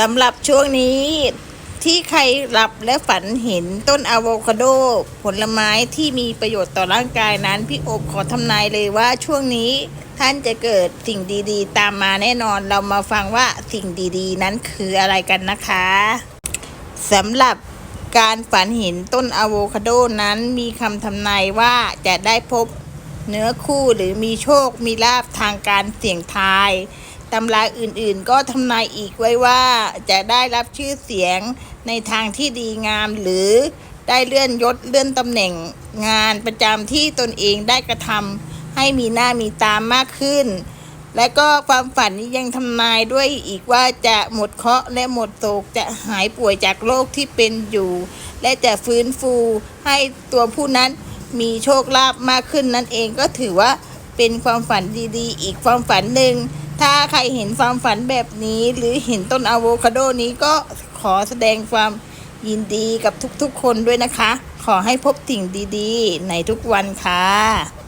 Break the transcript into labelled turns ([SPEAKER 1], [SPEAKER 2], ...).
[SPEAKER 1] สำหรับช่วงนี้ที่ใครหลับและฝันเห็นต้นอะโวคาโด ผลไม้ที่มีประโยชน์ต่อร่างกายนั้น พี่อบขอทำนายเลยว่าช่วงนี้ท่านจะเกิดสิ่งดีๆ ตามมาแน่นอนเรามาฟังว่าสิ่งดีๆ นั้นคืออะไรกันนะคะสำหรับการฝันเห็นต้นอะโวคาโดนั้นมีคำทำนายว่าจะได้พบเนื้อคู่หรือมีโชคมีลาภทางการเสี่ยงทาย ตำราอื่นๆ ก็ทำนายอีกไว้ว่าจะได้รับชื่อเสียงในทางที่ดีงามหรือได้เลื่อนยศเลื่อนตำแหน่งงานประจำที่ตนเองได้กระทำให้มีหน้ามีตามมากขึ้น และก็ความฝันนี้ยังทำนายด้วยอีกว่าจะหมดเคราะห์และหมดโศกจะหายป่วยจากโรคที่เป็นอยู่ และจะฟื้นฟูให้ตัวผู้นั้นมีโชคลาภมากขึ้นนั่นเองก็ถือว่าเป็นความฝันดีๆ อีกความฝันหนึ่ง ถ้าใครเห็นความฝันแบบนี้หรือเห็นต้นอะโวคาโดนี้ก็ขอแสดงความยินดีกับทุกๆคนด้วยนะคะ ขอให้พบสิ่งดีๆ ในทุกวันค่ะ